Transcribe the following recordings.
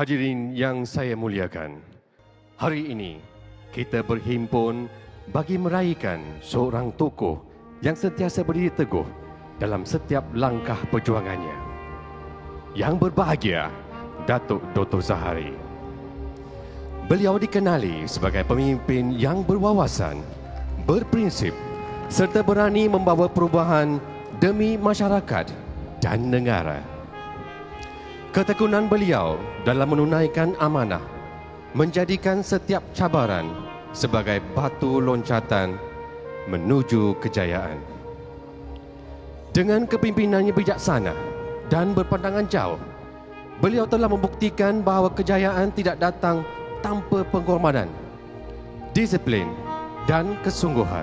Hadirin yang saya muliakan, hari ini kita berhimpun bagi meraihkan seorang tokoh yang sentiasa berdiri teguh dalam setiap langkah perjuangannya. Yang berbahagia, Datuk Dr. Zahari. Beliau dikenali sebagai pemimpin yang berwawasan, berprinsip serta berani membawa perubahan demi masyarakat dan negara. Ketekunan beliau dalam menunaikan amanah menjadikan setiap cabaran sebagai batu loncatan menuju kejayaan. Dengan kepimpinannya bijaksana dan berpandangan jauh, beliau telah membuktikan bahawa kejayaan tidak datang tanpa pengorbanan, disiplin dan kesungguhan.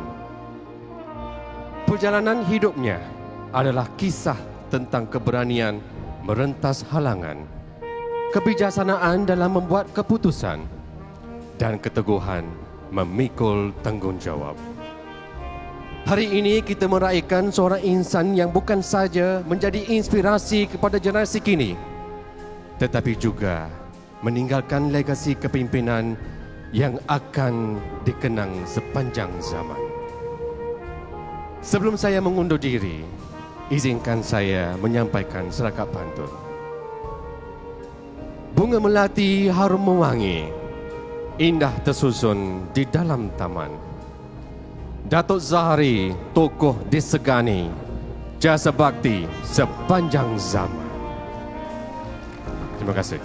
Perjalanan hidupnya adalah kisah tentang keberanian merentas halangan, kebijaksanaan dalam membuat keputusan, dan keteguhan memikul tanggungjawab. Hari ini kita meraihkan seorang insan yang bukan saja menjadi inspirasi kepada generasi kini, tetapi juga meninggalkan legasi kepimpinan yang akan dikenang sepanjang zaman. Sebelum saya mengundur diri, izinkan saya menyampaikan serakat pantun. Bunga melati harum mewangi, indah tersusun di dalam taman. Datuk Zahari, tokoh disegani, jasa bakti sepanjang zaman. Terima kasih.